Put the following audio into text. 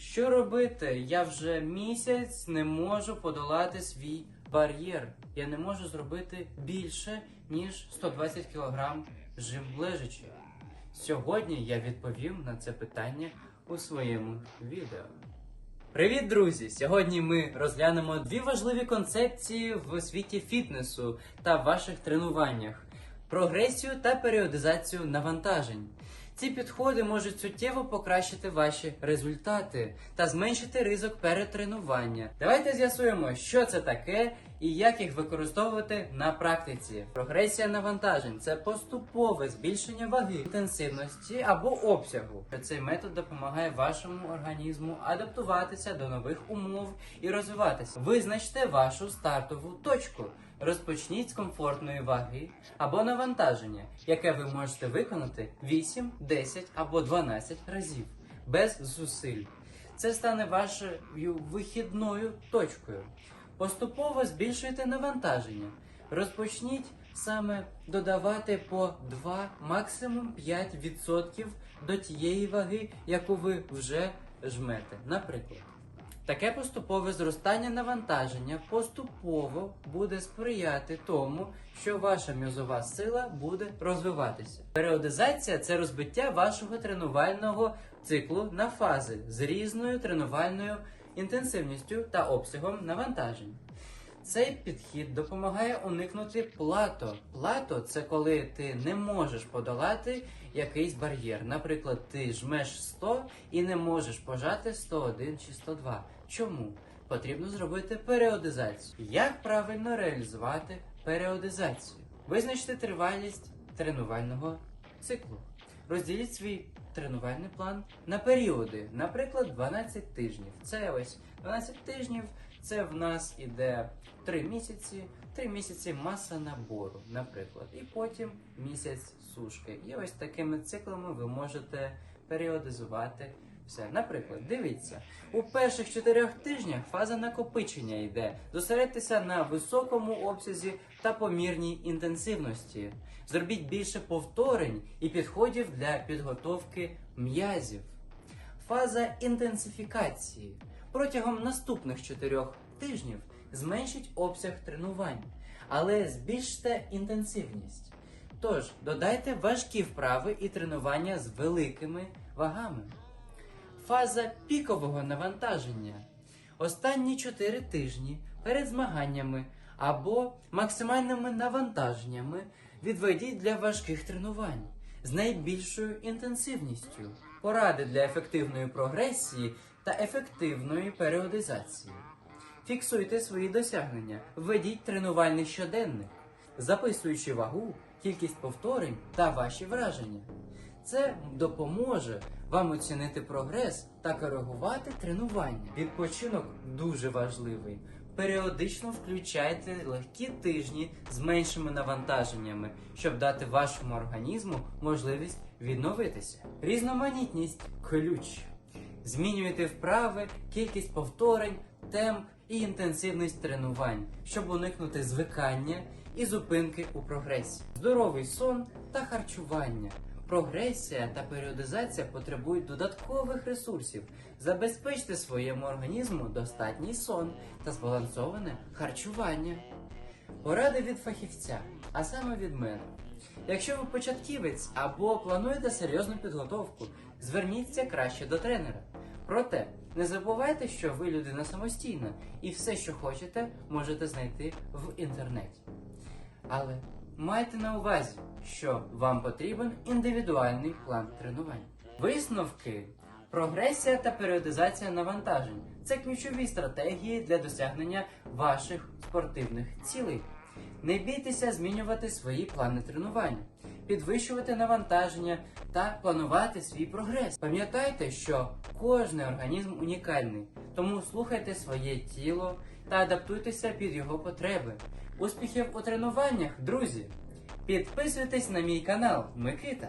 Що робити? Я вже місяць не можу подолати свій бар'єр. Я не можу зробити більше, ніж 120 кг жим лежачи. Сьогодні я відповім на це питання у своєму відео. Привіт, друзі! Сьогодні ми розглянемо дві важливі концепції в світі фітнесу та ваших тренуваннях: прогресію та періодизацію навантажень. Ці підходи можуть суттєво покращити ваші результати та зменшити ризик перетренування. Давайте з'ясуємо, що це таке і як їх використовувати на практиці. Прогресія навантажень це поступове збільшення ваги, інтенсивності або обсягу. Цей метод допомагає вашому організму адаптуватися до нових умов і розвиватися. Визначте вашу стартову точку. Розпочніть з комфортної ваги або навантаження, яке ви можете виконати 8, 10 або 12 разів без зусиль. Це стане вашою вихідною точкою. Поступово збільшуйте навантаження. Розпочніть саме додавати по 2, максимум 5% до тієї ваги, яку ви вже жмете. Наприклад. Таке поступове зростання навантаження поступово буде сприяти тому, що ваша м'язова сила буде розвиватися. Періодизація це розбиття вашого тренувального циклу на фази з різною тренувальною інтенсивністю та обсягом навантажень. Цей підхід допомагає уникнути плато. Плато це коли ти не можеш подолати якийсь бар'єр. Наприклад, ти жмеш 100 і не можеш пожати 101 чи 102. Чому? Потрібно зробити періодизацію. Як правильно реалізувати періодизацію? Визначте тривалість тренувального циклу. Розділіть свій тренувальний план на періоди, наприклад, 12 тижнів. Це ось 12 тижнів. Це в нас іде 3 місяці, 3 місяці маса набору, наприклад, і потім місяць сушки. І ось такими циклами ви можете періодизувати все. Наприклад, дивіться, у перших 4 тижнях фаза накопичення йде. Зосередьтеся на високому обсязі та помірній інтенсивності. Зробіть більше повторень і підходів для підготовки м'язів. Фаза інтенсифікації. Протягом наступних 4 тижнів зменшіть обсяг тренувань, але збільште інтенсивність. Тож, додайте важкі вправи і тренування з великими вагами. Фаза пікового навантаження. Останні 4 тижні перед змаганнями або максимальними навантаженнями відведіть для важких тренувань з найбільшою інтенсивністю. Поради для ефективної прогресії та ефективної періодизації. Фіксуйте свої досягнення, введіть тренувальний щоденник, записуючи вагу, кількість повторень та ваші враження. Це допоможе вам оцінити прогрес та коригувати тренування. Відпочинок дуже важливий. Періодично включайте легкі тижні з меншими навантаженнями, щоб дати вашому організму можливість відновитися. Різноманітність ключ. Змінюйте вправи, кількість повторень, темп і інтенсивність тренувань, щоб уникнути звикання і зупинки у прогресі. Здоровий сон та харчування. Прогресія та періодизація потребують додаткових ресурсів. Забезпечте своєму організму достатній сон та збалансоване харчування. Поради від фахівця, а саме від мене. Якщо ви початківець або плануєте серйозну підготовку, зверніться краще до тренера. Проте не забувайте, що ви людина самостійна і все, що хочете, можете знайти в інтернеті. Але майте на увазі, що вам потрібен індивідуальний план тренувань. Висновки. Прогресія та періодизація навантажень це ключові стратегії для досягнення ваших спортивних цілей. Не бійтеся змінювати свої плани тренувань, підвищувати навантаження та планувати свій прогрес. Пам'ятайте, що кожний організм унікальний, тому слухайте своє тіло та адаптуйтеся під його потреби. Успіхів у тренуваннях, друзі! Підписуйтесь на мій канал Микита.